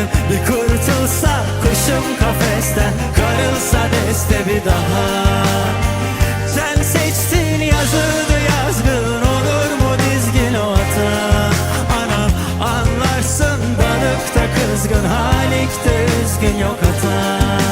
gönlüm bir kurtulsa Kuşum kafesten karılsa deste bir daha. Sen seçtin yazıldı yazgın olur mu dizgin o hata Anam anlarsın balıkta kızgın Halikte üzgün yok hata